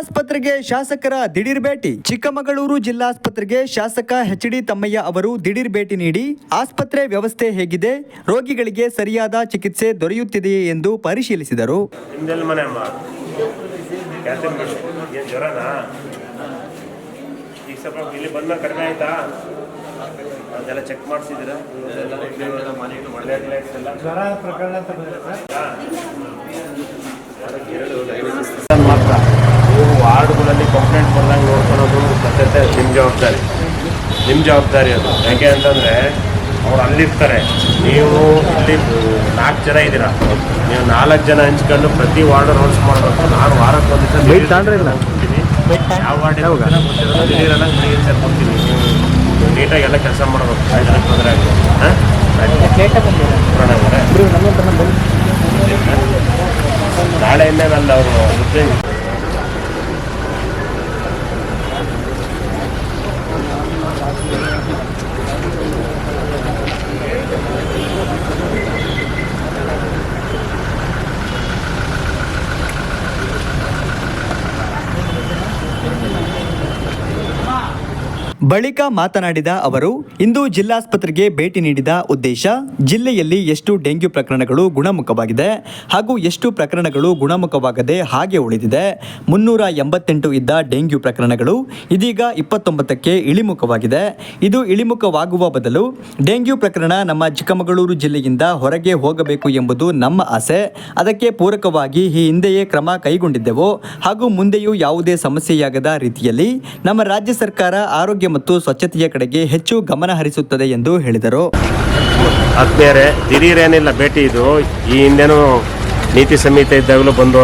ಜಿಲ್ಲಾಸ್ಪತ್ರೆಗೆ ಶಾಸಕರ ದಿಢೀರ್ ಭೇಟಿ. ಚಿಕ್ಕಮಗಳೂರು ಜಿಲ್ಲಾಸ್ಪತ್ರೆಗೆ ಶಾಸಕ ಎಚ್ ಡಿ ತಮ್ಮಯ್ಯ ಅವರು ದಿಢೀರ್ ಭೇಟಿ ನೀಡಿ ಆಸ್ಪತ್ರೆ ವ್ಯವಸ್ಥೆ ಹೇಗಿದೆ ರೋಗಿಗಳಿಗೆ ಸರಿಯಾದ ಚಿಕಿತ್ಸೆ ದೊರೆಯುತ್ತಿದೆಯೇ ಎಂದು ಪರಿಶೀಲಿಸಿದರು. ಚೆಕ್ ಮಾಡಿಸಿದ್ದೀರಾ ಜ್ವರ ಪ್ರಕರಣ ಅಂತ ಬಂದಿದೆ ಮಾತ್ರ ನೀವು ವಾರ್ಡ್ಗಳಲ್ಲಿ ಕಂಪ್ಲೇಂಟ್ ಬಂದಂಗೆ ನೋಡ್ಕೊಳೋದು ಸತ್ಯತೆ ನಿಮ್ಮ ಜವಾಬ್ದಾರಿ. ನಿಮ್ಮ ಜವಾಬ್ದಾರಿ ಅದು. ಯಾಕೆ ಅಂತಂದರೆ ಅವ್ರು ಅಲ್ಲಿರ್ತಾರೆ. ನೀವು ಇಲ್ಲಿ ನಾಲ್ಕು ಜನ ಇದ್ದೀರಾ. ನೀವು ನಾಲ್ಕು ಜನ ಹಂಚ್ಕೊಂಡು ಪ್ರತಿ ವಾರ್ಡ್ ರೋಲ್ಸ್ ಮಾಡಬೇಕು. ನಾನು ವಾರಕ್ಕೆ ಒಂದು ಯಾವ ವಾರ್ಡ್ ನೀರೆಲ್ಲ ನೀರು ನೀವು ನೀಟಾಗಿ ಎಲ್ಲ ಕೆಲಸ ಮಾಡಬೇಕು. ಜನಕ್ಕೆ ತೊಂದರೆ ಆಗಿದೆ. ಹಾಂ? ನಾಳೆಯಿಂದ ನನ್ನ ಅವರು ಬಳಿಕ ಮಾತನಾಡಿದ ಅವರು, ಇಂದು ಜಿಲ್ಲಾಸ್ಪತ್ರೆಗೆ ಭೇಟಿ ನೀಡಿದ ಉದ್ದೇಶ, ಜಿಲ್ಲೆಯಲ್ಲಿ ಎಷ್ಟು ಡೆಂಗ್ಯೂ ಪ್ರಕರಣಗಳು ಗುಣಮುಖವಾಗಿದೆ ಹಾಗೂ ಎಷ್ಟು ಪ್ರಕರಣಗಳು ಗುಣಮುಖವಾಗದೆ ಹಾಗೆ ಉಳಿದಿದೆ. ಮುನ್ನೂರ ಎಂಬತ್ತೆಂಟು ಇದ್ದ ಡೆಂಗ್ಯೂ ಪ್ರಕರಣಗಳು ಇದೀಗ ಇಪ್ಪತ್ತೊಂಬತ್ತಕ್ಕೆ ಇಳಿಮುಖವಾಗಿದೆ. ಇದು ಇಳಿಮುಖವಾಗುವ ಬದಲು ಡೆಂಗ್ಯೂ ಪ್ರಕರಣ ನಮ್ಮ ಚಿಕ್ಕಮಗಳೂರು ಜಿಲ್ಲೆಯಿಂದ ಹೊರಗೆ ಹೋಗಬೇಕು ಎಂಬುದು ನಮ್ಮ ಆಸೆ. ಅದಕ್ಕೆ ಪೂರಕವಾಗಿ ಈ ಹಿಂದೆಯೇ ಕ್ರಮ ಕೈಗೊಂಡಿದ್ದೆವು ಹಾಗೂ ಮುಂದೆಯೂ ಯಾವುದೇ ಸಮಸ್ಯೆಯಾಗದ ರೀತಿಯಲ್ಲಿ ನಮ್ಮ ರಾಜ್ಯ ಸರ್ಕಾರ ಆರೋಗ್ಯ ಮತ್ತು ಸ್ವಚ್ಛತೆಯ ಕಡೆಗೆ ಹೆಚ್ಚು ಗಮನ ಹರಿಸುತ್ತದೆ ಎಂದು ಹೇಳಿದರು. ಆತ್ಮೀಯರೇ ದಿಢೀರೇನಿಲ್ಲ ಭೇಟಿ ಇದು. ಈ ಹಿಂದೆನೂ ನೀತಿ ಸಂಹಿತೆ ಇದ್ದಾಗಲೂ ಬಂದು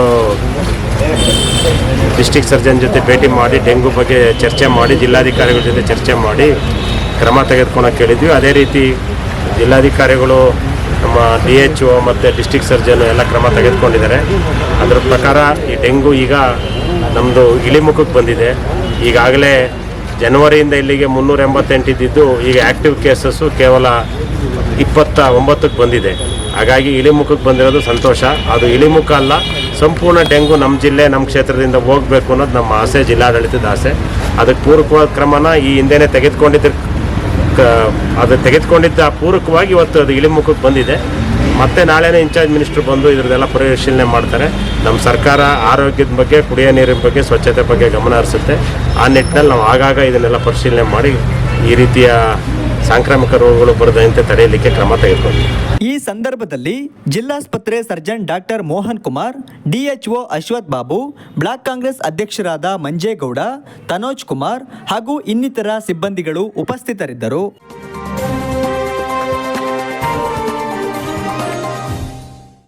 ಡಿಸ್ಟಿಕ್ ಸರ್ಜನ್ ಜೊತೆ ಭೇಟಿ ಮಾಡಿ, ಡೆಂಗು ಬಗ್ಗೆ ಚರ್ಚೆ ಮಾಡಿ, ಜಿಲ್ಲಾಧಿಕಾರಿಗಳ ಜೊತೆ ಚರ್ಚೆ ಮಾಡಿ ಕ್ರಮ ತೆಗೆದುಕೊಳ್ಳೋಕೆ ಹೇಳಿದ್ವಿ. ಅದೇ ರೀತಿ ಜಿಲ್ಲಾಧಿಕಾರಿಗಳು ನಮ್ಮ ಡಿ ಎಚ್ ಒ ಮತ್ತು ಡಿಸ್ಟಿಕ್ ಸರ್ಜನ್ ಎಲ್ಲ ಕ್ರಮ ತೆಗೆದುಕೊಂಡಿದ್ದಾರೆ. ಅದರ ಪ್ರಕಾರ ಈ ಡೆಂಗು ಈಗ ನಮ್ಮದು ಇಳಿಮುಖಕ್ಕೆ ಬಂದಿದೆ. ಈಗಾಗಲೇ ಜನವರಿಯಿಂದ ಇಲ್ಲಿಗೆ ಮುನ್ನೂರ ಎಂಬತ್ತೆಂಟು ಇದ್ದಿದ್ದು ಈಗ ಆ್ಯಕ್ಟಿವ್ ಕೇಸಸ್ಸು ಕೇವಲ ಇಪ್ಪತ್ತ ಒಂಬತ್ತಕ್ಕೆ ಬಂದಿದೆ. ಹಾಗಾಗಿ ಇಳಿಮುಖಕ್ಕೆ ಬಂದಿರೋದು ಸಂತೋಷ. ಅದು ಇಳಿಮುಖ ಅಲ್ಲ, ಸಂಪೂರ್ಣ ಡೆಂಗು ನಮ್ಮ ಜಿಲ್ಲೆ, ನಮ್ಮ ಕ್ಷೇತ್ರದಿಂದ ಹೋಗಬೇಕು ಅನ್ನೋದು ನಮ್ಮ ಆಸೆ, ಜಿಲ್ಲಾಡಳಿತದ ಆಸೆ. ಅದಕ್ಕೆ ಪೂರಕವಾದ ಕ್ರಮನ ಈ ಹಿಂದೆನೇ ತೆಗೆದುಕೊಂಡಿದ್ದ ಅದು ತೆಗೆದುಕೊಂಡಿದ್ದ ಪೂರಕವಾಗಿ ಇವತ್ತು ಅದು ಇಳಿಮುಖಕ್ಕೆ ಬಂದಿದೆ. ಮತ್ತೆ ನಾಳೆನೇ ಇನ್ಚಾರ್ಜ್ ಮಿನಿಸ್ಟ್ರ್ ಬಂದು ಇದ್ರದ್ದೆಲ್ಲ ಪರಿಶೀಲನೆ ಮಾಡ್ತಾರೆ. ನಮ್ಮ ಸರ್ಕಾರ ಆರೋಗ್ಯದ ಬಗ್ಗೆ, ಕುಡಿಯೋ ನೀರಿನ ಬಗ್ಗೆ, ಸ್ವಚ್ಛತೆ ಬಗ್ಗೆ ಗಮನ ಹರಿಸುತ್ತೆ. ಆ ನಿಟ್ಟಿನಲ್ಲಿ ನಾವು ಆಗಾಗ ಇದನ್ನೆಲ್ಲ ಪರಿಶೀಲನೆ ಮಾಡಿ ಈ ರೀತಿಯ ಸಾಂಕ್ರಾಮಿಕ ರೋಗಗಳು ಬರದಂತೆ ತಡೆಯಲಿಕ್ಕೆ ಕ್ರಮ ತೆಗೆದುಕೊಂಡಿದೆ ಈ ಸಂದರ್ಭದಲ್ಲಿ ಜಿಲ್ಲಾಸ್ಪತ್ರೆ surgeon doctor Mohan Kumar, D H O Ashwath Babu, block Congress ಅಧ್ಯಕ್ಷರಾದ ಮಂಜೇಗೌಡ, ತನೋಜ್ ಕುಮಾರ್ ಹಾಗೂ ಇನ್ನಿತರ ಸಿಬ್ಬಂದಿಗಳು ಉಪಸ್ಥಿತರಿದ್ದರು.